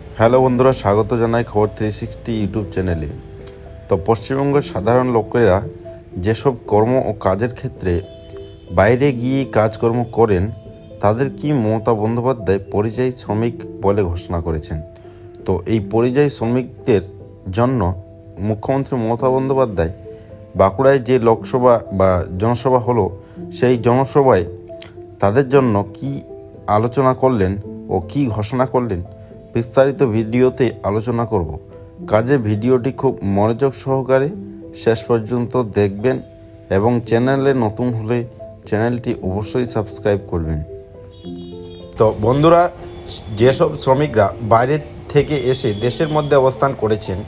Hello বন্ধুরা, স্বাগত জানাই খবর থ্রি সিক্সটি ইউটিউব চ্যানেলে। তো পশ্চিমবঙ্গের সাধারণ লোকেরা যেসব কর্ম ও কাজের ক্ষেত্রে বাইরে গিয়ে কাজকর্ম করেন, তাদের কি মমতা বন্দ্যোপাধ্যায় পরিযায়ী শ্রমিক বলে ঘোষণা করেছেন? তো এই পরিযায়ী শ্রমিকদের জন্য মুখ্যমন্ত্রী মমতা বন্দ্যোপাধ্যায় বাঁকুড়ায় যে লোকসভা বা জনসভা হলো, সেই জনসভায় তাদের জন্য কি আলোচনা করলেন ও কি ঘোষণা করলেন বিস্তারিত ভিডিওতে আলোচনা করব। কাজে ভিডিওটি খুব মনোযোগ সহকারে শেষ পর্যন্ত দেখবেন এবং চ্যানেলে নতুন হলে চ্যানেলটি অবশ্যই সাবস্ক্রাইব করবেন। তো বন্ধুরা, যেসব শ্রমিকরা বাইরে থেকে এসে দেশের মধ্যে অবস্থান করেছেন,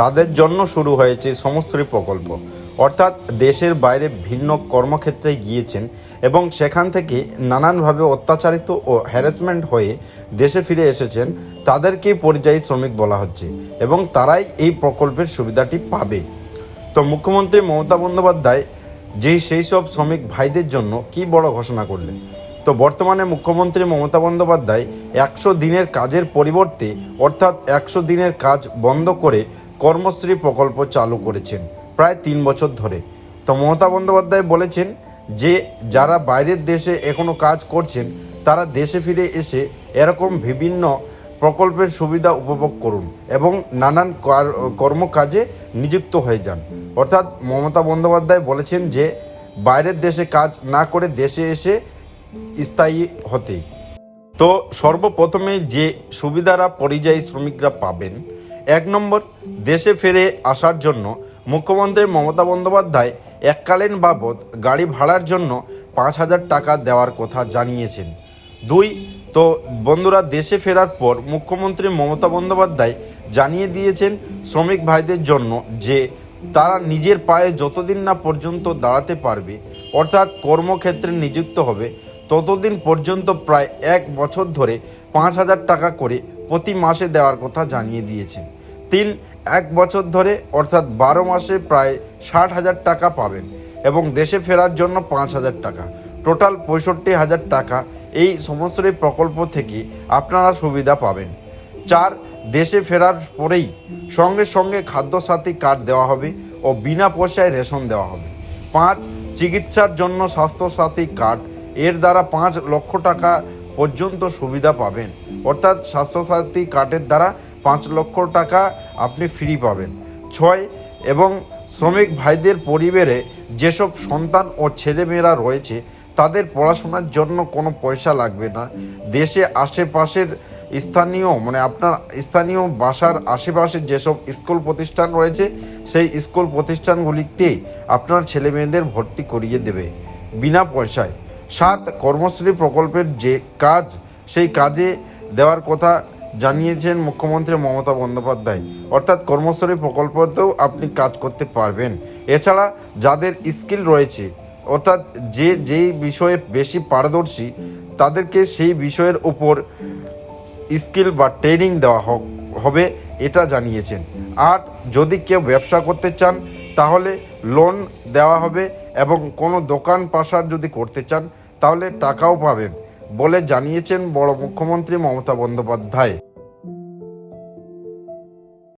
তাদের জন্য শুরু হয়েছে সমস্তরী প্রকল্প। অর্থাৎ দেশের বাইরে ভিন্ন কর্মক্ষেত্রে গিয়েছেন এবং সেখান থেকে নানানভাবে অত্যাচারিত ও হ্যারাসমেন্ট হয়ে দেশে ফিরে এসেছেন তাদেরকে পরিযায়ী শ্রমিক বলা হচ্ছে এবং তারাই এই প্রকল্পের সুবিধাটি পাবে। তো মুখ্যমন্ত্রী মমতা বন্দ্যোপাধ্যায় যেই সেই সব শ্রমিক ভাইদের জন্য কি বড় ঘোষণা করলেন? তো বর্তমানে মুখ্যমন্ত্রী মমতা বন্দ্যোপাধ্যায় একশো দিনের কাজের পরিবর্তে, অর্থাৎ একশো দিনের কাজ বন্ধ করে কর্মশ্রী প্রকল্প চালু করেছেন প্রায় তিন বছর ধরে। তো মমতা বন্দ্যোপাধ্যায় বলেছেন যে, যারা বাইরের দেশে এখনও কাজ করছেন, তারা দেশে ফিরে এসে এরকম বিভিন্ন প্রকল্পের সুবিধা উপভোগ করুন এবং নানান কর্মকাজে নিযুক্ত হয়ে যান। অর্থাৎ মমতা বন্দ্যোপাধ্যায় বলেছেন যে, বাইরের দেশে কাজ না করে দেশে এসে স্থায়ী হতে। তো সর্বপ্রথমে যে সুবিধারা পরিযায়ী শ্রমিকরা পাবেন, এক নম্বর, দেশে ফিরে আসার জন্য মুখ্যমন্ত্রী মমতা বন্দ্যোপাধ্যায় এককালীন বাবদ গাড়ি ভাড়ার জন্য পাঁচ হাজার টাকা দেওয়ার কথা জানিয়েছেন। দুই, তো বন্ধুরা, দেশে ফেরার পর মুখ্যমন্ত্রী মমতা বন্দ্যোপাধ্যায় জানিয়ে দিয়েছেন শ্রমিক ভাইদের জন্য যে তারা নিজের পায়ে যতদিন না পর্যন্ত দাঁড়াতে পারবে, অর্থাৎ কর্মক্ষেত্রে নিযুক্ত হবে, ততদিন পর্যন্ত প্রায় এক বছর ধরে পাঁচ হাজার টাকা করে প্রতি মাসে দেওয়ার কথা জানিয়ে দিয়েছেন। তিন, এক বছর ধরে, অর্থাৎ বারো মাসে প্রায় ষাট হাজার টাকা পাবেন এবং দেশে ফেরার জন্য পাঁচ হাজার টাকা। টোটাল পঁয়ষট্টি হাজার টাকা এই সমস্ত প্রকল্প থেকে আপনারা সুবিধা পাবেন। চার দেশে ফেরার পরেই সঙ্গে সঙ্গে খাদ্যসাথী কার্ড দেওয়া হবে ও বিনা পয়সায় রেশন দেওয়া হবে। পাঁচ, চিকিৎসার জন্য স্বাস্থ্যসাথী কার্ড। এর দ্বারা পাঁচ লক্ষ টাকা পর্যন্ত সুবিধা পাবেন। অর্থাৎ স্বাস্থ্যসাথী কার্ডের দ্বারা পাঁচ লক্ষ টাকা আপনি ফ্রি পাবেন। ছয়, এবং শ্রমিক ভাইদের পরিবারে যেসব সন্তান ও ছেলেমেয়েরা রয়েছে তাদের পড়াশোনার জন্য কোনো পয়সা লাগবে না। দেশে আশেপাশের স্থানীয় মানে আপনার স্থানীয় বাসার আশেপাশে যেসব স্কুল প্রতিষ্ঠান রয়েছে, সেই স্কুল প্রতিষ্ঠানগুলিতে আপনার ছেলে মেয়েদের ভর্তি করিয়ে দেবে বিনা পয়সায়। সাত কর্মশ্রী প্রকল্পের যে কাজ, সেই কাজে দেওয়ার কথা জানিয়েছেন মুখ্যমন্ত্রী মমতা বন্দ্যোপাধ্যায়। অর্থাৎ কর্মশ্রী প্রকল্পতেও আপনি কাজ করতে পারবেন। এছাড়া যাদের স্কিল রয়েছে অর্থাৎ যে, যেই বিষয়ে বেশি পারদর্শী, তাদেরকে সেই বিষয়ের ওপর স্কিল বা ট্রেনিং দেওয়া হ- হবে এটা জানিয়েছেন। আর যদি কেউ ব্যবসা করতে চান, তাহলে লোন দেওয়া হবে এবং কোনো দোকান পাশার যদি করতে চান, তাহলে টাকাও পাবেন বলে জানিয়েছেন বড় মুখ্যমন্ত্রী মমতা বন্দ্যোপাধ্যায়।